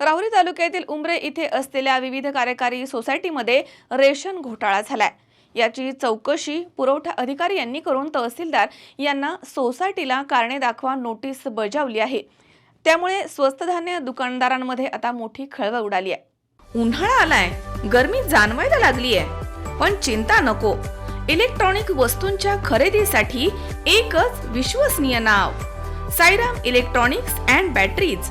राहुरी तालुक्यातील उमरे इथे असलेल्या विविध कार्यकारी सोसायटीमध्ये रेशन घोटाळा झालाय. याची चौकशी पुरवठा अधिकारी यांनी करून तहसीलदार यांना सोसायटीला कारणे दाखवा नोटीस बजावली आहे. त्यामुळे स्वस्त धान्य दुकानदारांमध्ये आता मोठी खळबळ उडाली आहे. उन्हाळा आलाय गर्मी जाणवायला लागली आहे पण चिंता नको. इलेक्ट्रॉनिक वस्तूंच्या खरेदीसाठी एकच विश्वसनीय नाव साईराम इलेक्ट्रॉनिक्स अँड बॅटरीज.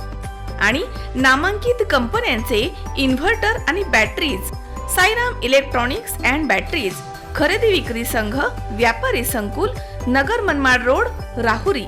आणि नामांकित कंपन्यांचे इन्व्हर्टर आणि batteries Sairam electronics and batteries खरेदी विक्री संघ व्यापारी संकुल नगर मनमाड रोड राहुरी.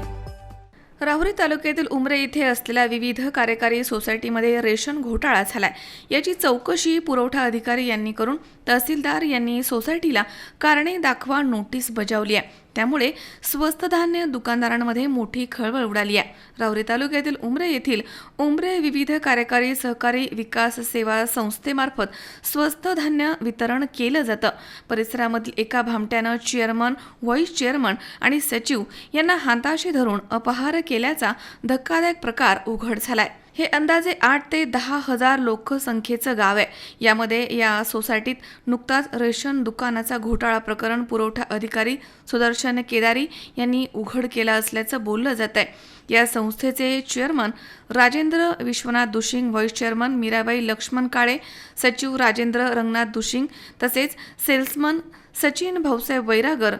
राहुरी तालुक्यातील उमरे इथे असलेल्या विविध कार्यकारी सोसायटीमध्ये रेशन घोटाळा झालाय. याची चौकशी पुरवठा अधिकारी यांनी करून तहसीलदार यांनी सोसायटीला कारणे दाखवा नोटीस बजावली आहे. त्यामुळे स्वस्त धान्य दुकानदारांमध्ये मोठी खळबळ उडाली आहे. रावरी तालुक्यातील उमरे येथील उमरे विविध कार्यकारी सहकारी विकास सेवा संस्थेमार्फत स्वस्त धान्य वितरण केलं जातं. परिसरामधील एका भामट्यानं चेअरमन व्हाईस चेअरमन आणि सचिव यांना हाताशी धरून अपहार केल्याचा धक्कादायक प्रकार उघड झालाय. हे अंदाजे आठ ते दहा हजार लोकसंख्येचं गाव आहे. यामध्ये या सोसायटीत नुकताच रेशन दुकानाचा घोटाळा प्रकरण पुरवठा अधिकारी सुदर्शन केदारी यांनी उघड केला असल्याचं बोललं जात आहे. या संस्थेचे chairman Rajendra Vishwanath Dushing vice chairman Mirabai Laxman Kale सचिव राजेंद्र रंगनाथ दुशिंग तसेच सेल्समन सचिन भाऊसाहेब वैरागर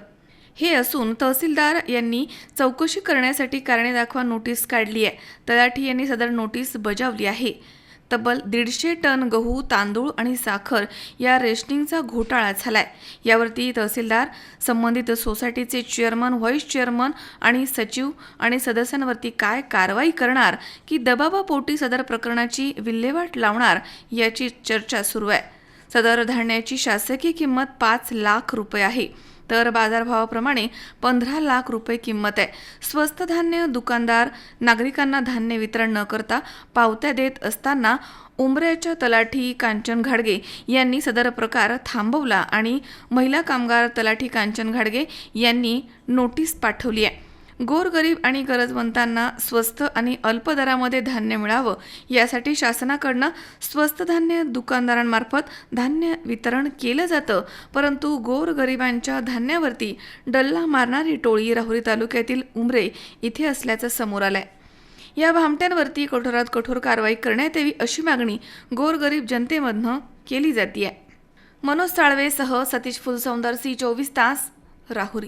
हे असून तहसीलदार यांनी चौकशी करण्यासाठी कारणे दाखवा नोटीस काढली आहे. तलाठी यांनी सदर नोटीस बजावली आहे. तब्बल दीडशे टन गहू तांदूळ आणि साखर या रेशनिंगचा घोटाळा झालाय. यावरती तहसीलदार संबंधित सोसायटीचे चेअरमन व्हाईस चेअरमन आणि सचिव आणि सदस्यांवरती काय कारवाई करणार की दबावापोटी सदर प्रकरणाची विल्हेवाट लावणार याची चर्चा सुरू आहे. सदर धान्याची शासकीय किंमत पाच लाख रुपये आहे. तर बाजारभावाप्रमाणे पंधरा लाख रुपये किंमत आहे. स्वस्त धान्य दुकानदार नागरिकांना धान्य वितरण न करता पावत्या देत असताना उमऱ्याच्या तलाठी कांचन घाडगे यांनी सदर प्रकार थांबवला आणि महिला कामगार तलाठी कांचन घाडगे यांनी नोटीस पाठवली आहे. गोरगरीब आणि गरजवंतांना स्वस्त आणि अल्प दरामध्ये धान्य मिळावं यासाठी शासनाकडनं स्वस्त धान्य दुकानदारांमार्फत धान्य वितरण केलं जातं. परंतु गोरगरिबांच्या धान्यावरती डल्ला मारणारी टोळी राहुरी तालुक्यातील उमरे इथे असल्याचं समोर आलंय. या भामट्यांवरती कठोरात कठोर कारवाई करण्यात यावी अशी मागणी गोरगरीब जनतेमधनं केली जाते मनोज साळवेसह सतीश फुलसौंदर सी चोवीस तास राहुरी.